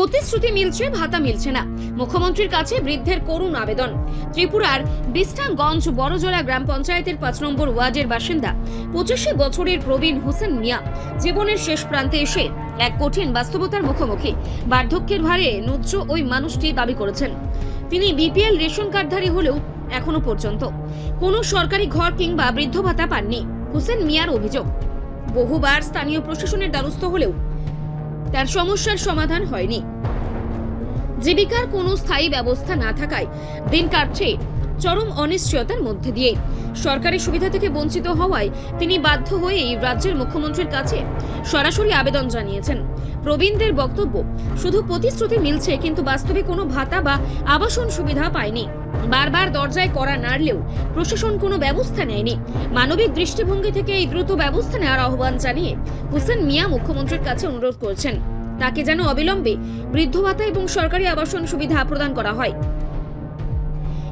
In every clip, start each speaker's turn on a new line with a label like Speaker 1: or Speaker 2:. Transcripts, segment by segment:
Speaker 1: প্রতিশ্রুতি মিলছে, ভাতা মিলছে না। মুখ্যমন্ত্রীর কাছে বৃদ্ধের করুণ আবেদন। ত্রিপুরার বিস্টানগঞ্জ বড়জলা গ্রাম পঞ্চায়েতের পাঁচ নম্বর ওয়ার্ডের বাসিন্দা, পঁচিশে বছরের প্রবীণ হোসেন মিয়া, জীবনের শেষ প্রান্তে এসে এক কঠিন বাস্তবতার মুখোমুখি। বার্ধক্যের ভারে নুজ্জ ওই মানুষটি দাবি করেছেন। তিনি বিপিএল রেশন কার্ডধারী হলেও এখনও পর্যন্ত। কোনো সরকারি ঘর কিংবা বৃদ্ধ ভাতা পাননি, হোসেন মিয়ার অভিযোগ। বহুবার স্থানীয় প্রশাসনের দ্বারস্থ হলেও তার সমস্যার সমাধান হয়নি। জীবিকার কোনো স্থায়ী ব্যবস্থা না থাকায় দিন কাটছে চরম অনিশ্চয়তার মধ্যে দিয়ে। সরকারি সুবিধা থেকে বঞ্চিত হওয়ায় তিনি বাধ্য হয়েই রাজ্যের মুখ্যমন্ত্রীর কাছে সরাসরি আবেদন জানিয়েছেন। প্রবীণদের বক্তব্য, শুধু প্রতিশ্রুতি মিলছে কিন্তু বাস্তবে কোনো ভাতা বা আবাসন সুবিধা পায়নি। বারবার দরজায় করা নাড়লেও প্রশাসন কোনো ব্যবস্থা নেয়নি। মানবিক দৃষ্টিভঙ্গি থেকে এই দ্রুত ব্যবস্থা নেওয়ার আহ্বান জানিয়ে হোসেন মিয়া মুখ্যমন্ত্রীর কাছে অনুরোধ করেছেন। তাকে যেন অবিলম্বে বৃদ্ধ ভাতা এবং সরকারি আবাসন সুবিধা প্রদান করা হয়।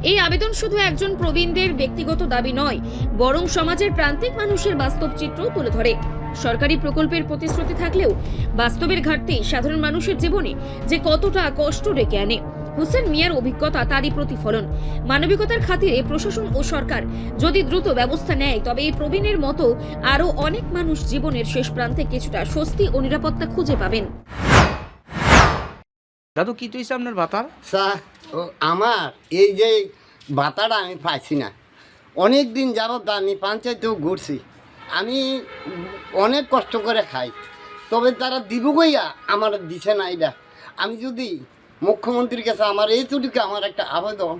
Speaker 1: এই আবেদন শুধু একজন প্রবীণদের ব্যক্তিগত দাবি নয়, বরং সমাজের প্রান্তিক মানুষের বাস্তব চিত্র তুলে ধরে। সরকারি প্রকল্পের প্রতিশ্রুতি থাকলেও বাস্তবের ঘাটতি সাধারণ মানুষের জীবনে যে কতটা কষ্ট ডেকে আনে। হোসেন মিয়ার অভিজ্ঞতা তারই প্রতিফলন। মানবিকতার খাতিরে প্রশাসন ও সরকার যদি দ্রুত ব্যবস্থা নেয় তবে এই প্রবীণের মতো আরও অনেক মানুষ জীবনের শেষ প্রান্তে কিছুটা স্বস্তি ও নিরাপত্তা খুঁজে পাবেন।
Speaker 2: দাদু কি তুইছে আপনার ভাতার?
Speaker 3: স্যার ও আমার এই যে ভাতাটা আমি পাইছি না অনেক দিন যাবত আমি পঞ্চায়েতেও ঘুরছি। আমি অনেক কষ্ট করে খাই তবে তারা দিব গইয়া আমার দিছে না এটা আমি যদি মুখ্যমন্ত্রীর কাছে আমার এই এইটুকু আমার একটা আবেদন।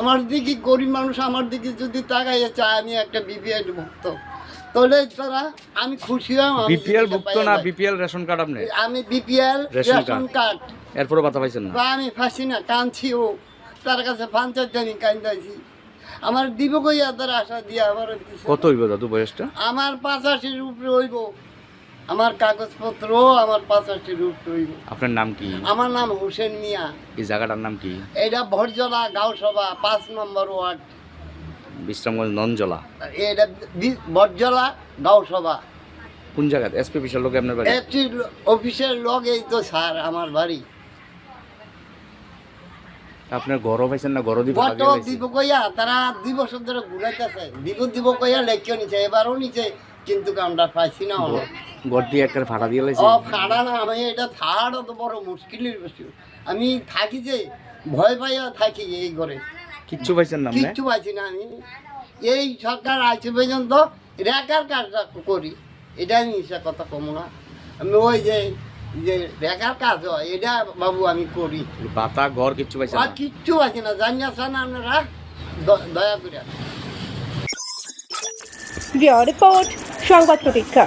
Speaker 3: আমার দিকে গরিব মানুষ আমার দিকে যদি তাকাইয়া চায় আমি একটা বিপিএল ভুক্ত। তাহলে তারা আমি খুশি হলাম
Speaker 2: বিপিএল ভুক্ত না বিপিএল রেশন কার্ড আপনি?
Speaker 3: আমি বিপিএল
Speaker 2: রেশন
Speaker 3: কার্ড।
Speaker 2: এরপরে ভাতা পাইছেন না।
Speaker 3: আমি ফাঁসি না কাঁদছিও তার কাছে পঞ্চায়েত জানি কান্দাইছি। আমার দিব কইয়া তার আশা দিয়ে আমার
Speaker 2: কত হইব দাদু বয়সটা?
Speaker 3: আমার পাঁচাশির উপরে হইব। আমার কাগজপত্র আমার পাঁচটি রূপ তৈরি।
Speaker 2: আপনার নাম কি?
Speaker 3: আমার নাম হোসেন মিয়া।
Speaker 2: এই জায়গাটার নাম কি?
Speaker 3: এটা ভরজলা গাঁওসভা পাঁচ নম্বর ওয়ার্ড।
Speaker 2: বিশ্রামগঞ্জ ননজলা
Speaker 3: এটা ভরজলা গাঁওসভা।
Speaker 2: কোন জায়গাতে? এসপি অফিসের লোকে আপনার বাড়ি?
Speaker 3: এসপি অফিসের লগেই তো স্যার আমার বাড়ি।
Speaker 2: আপনার ঘরও পাইছেন না ঘর দিব
Speaker 3: দিব কইয়া তারা দুই বছর ধরে ঘুরাইতেছে। দিব দিব কইয়া লেখিও নিছে এবারও নিছে কিন্তু আমরা পাইছি না অনেক।
Speaker 2: দিয়ে একটা ফাটা দিয়ে লাইছে।
Speaker 3: ও ফাড়া না আমি এটা থাড়া তো বড় মুশকিলের বিষয় আমি থাকি যে ভয় পাইয়া থাকি এই ঘরে।
Speaker 2: কিচ্ছু পাইছেন না
Speaker 3: কিচ্ছু পাইছি না আমি। এই সরকার আছে পর্যন্ত রেকার কাজটা করি। এটা আমি সে কথা কম না। আমি ওই যে যে বেকার কাজ হয় এটা বাবু আমি করি।
Speaker 2: বাতা ঘর কিচ্ছু পাইছে
Speaker 3: আর
Speaker 2: না
Speaker 3: কিচ্ছু পাইছে না জানিয়ে না আপনারা দ- দয়া করে
Speaker 4: রিপোর্ট সংবাদ প্রতীক্ষা।